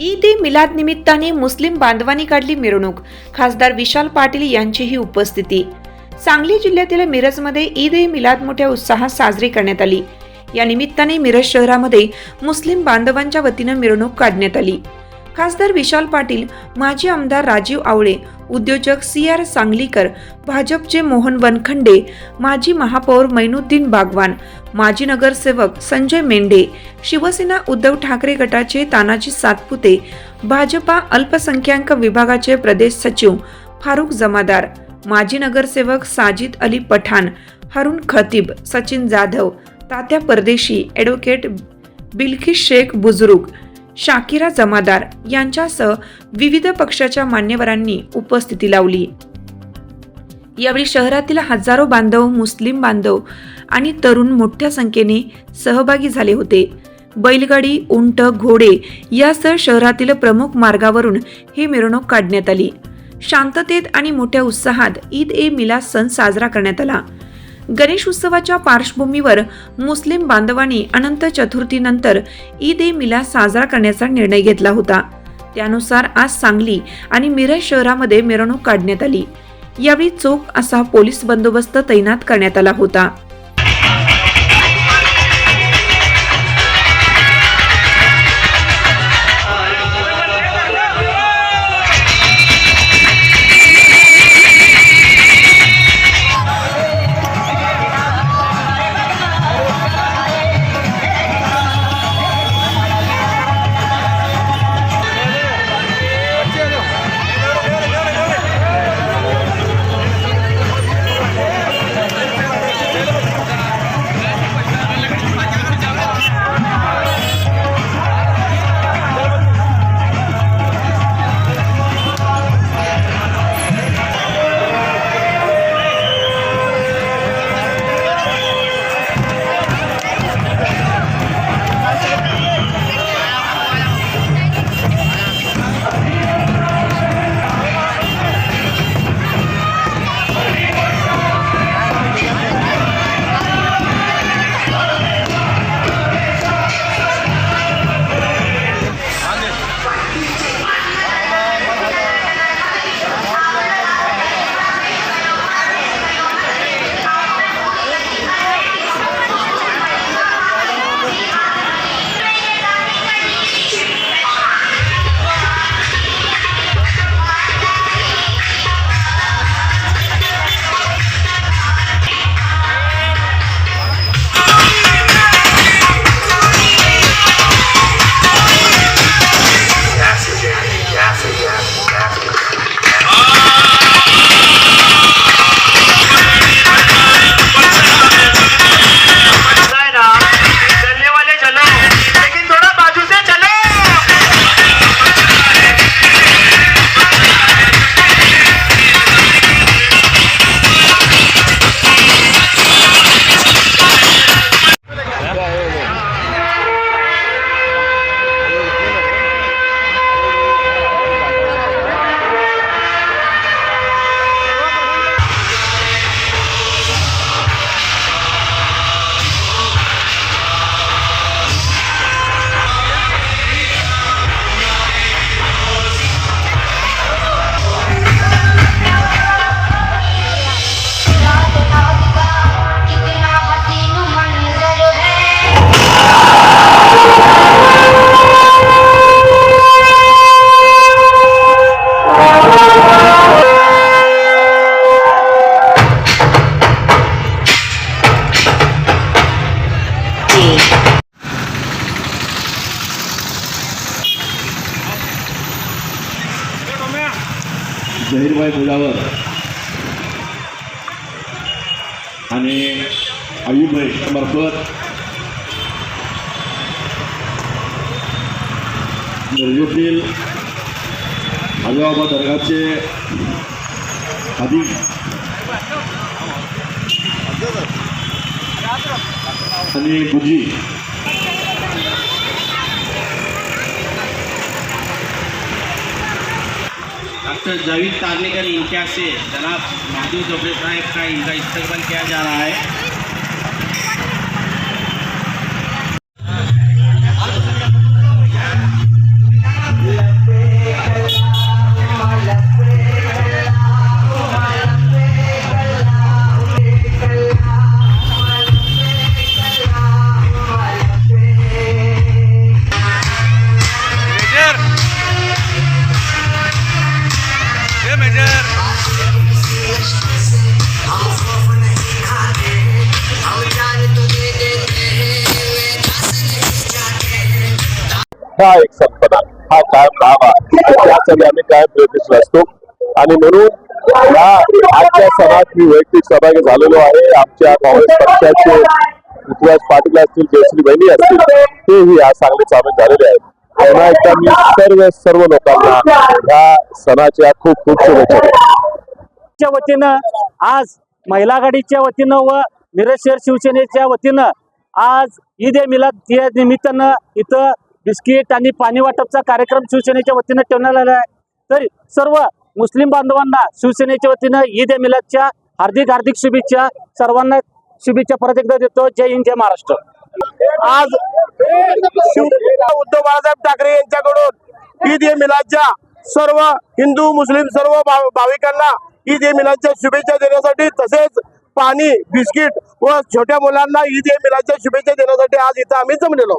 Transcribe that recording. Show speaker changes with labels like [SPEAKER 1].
[SPEAKER 1] ईद ए मिलाद निमित्ताने मुस्लिम बांधवांनी काढली मिरवणूक. खासदार विशाल पाटील यांचीही उपस्थिती. सांगली जिल्ह्यातील मिरजमध्ये ईद ए मिलाद मोठ्या उत्साहात साजरी करण्यात आली. या निमित्ताने मिरज शहरामध्ये मुस्लिम बांधवांच्या वतीनं मिरवणूक काढण्यात आली. खासदार विशाल पाटील माजी आमदार राजीव आवळे उद्योजक सी आर सांगलीकर भाजपचे मोहन वनखंडे माजी महापौर मैनुद्दीन बागवान माजी नगरसेवक संजय मेंढे शिवसेना उद्धव ठाकरे गटाचे तानाजी सातपुते भाजपा अल्पसंख्याक विभागाचे प्रदेश सचिव फारुख जमादार माजी नगरसेवक साजिद अली पठाण हरुण खतीब सचिन जाधव तात्या परदेशी ॲडव्होकेट बिल्किश शेख बुजुर्ग शाकिरा जमादार यांच्यासह विविध पक्षाच्या मान्यवरांनी उपस्थिती लावली. यावेळी शहरातील हजारो बांधव मुस्लिम बांधव आणि तरुण मोठ्या संख्येने सहभागी झाले होते. बैलगाडी उंट घोडे यासह शहरातील प्रमुख मार्गावरून ही मिरवणूक काढण्यात आली. शांततेत आणि मोठ्या उत्साहात ईद ए मिलाद सण साजरा करण्यात आला. गणेश उत्सवाच्या पार्श्वभूमीवर मुस्लिम बांधवांनी अनंत चतुर्थीनंतर ईद ए मिला साजरा करण्याचा निर्णय घेतला होता. त्यानुसार आज सांगली आणि मिरज शहरामध्ये मिरवणूक काढण्यात आली. यावेळी चोख असा पोलीस बंदोबस्त तैनात करण्यात आला होता.
[SPEAKER 2] है
[SPEAKER 3] जहीरभाई मुलावर. आणि अयुभाई मार्फत मिरजेतील आजोबा दर्गाचे अधिक आणि गुजी
[SPEAKER 4] डॉक्टर जावेद तारनेकर इनके से जनाब महदूद जोबरे साहब का इनका इस्तेमाल किया जा रहा है?
[SPEAKER 2] हा
[SPEAKER 5] एक संपदा हा कायम राहावा यासाठी आम्ही कायम प्रयत्नशील असतो आणि म्हणून या आजच्या सणात मी वैयक्तिक सहभागी झालेलो आहे. आमच्या काँग्रेस पक्षाचे पृथ्वीराज पाटील असतील जयश्री बहिणी असतील तेही आज चांगले सामील झालेले आहेत. पुन्हा एकदा मी सर्व सर्व लोकांना या सणाच्या खूप खूप शुभेच्छा
[SPEAKER 6] च्या वतीनं आज महिला आघाडीच्या वतीनं व मिरज शहर शिवसेनेच्या वतीनं आज ईद ए मिलाद या निमित्तानं इथं बिस्किट आणि पाणी वाटपचा कार्यक्रम शिवसेनेच्या वतीनं ठेवण्यात आला आहे. तर सर्व मुस्लिम बांधवांना शिवसेनेच्या वतीनं ईद ए मिलादच्या हार्दिक हार्दिक शुभेच्छा. सर्वांना शुभेच्छा परत एकदा देतो. जय हिंद जय महाराष्ट्र.
[SPEAKER 7] आज शिवसेना उद्धव बाळासाहेब ठाकरे यांच्याकडून ईद ए मिलादच्या सर्व हिंदू मुस्लिम सर्व भाविकांना ईद ए मिलादच्या शुभेच्छा देण्यासाठी तसेच पाणी बिस्किट व छोट्या मुलांना ईद ए मिलादच्या शुभेच्छा देण्यासाठी आज इथं आम्ही जमलेलो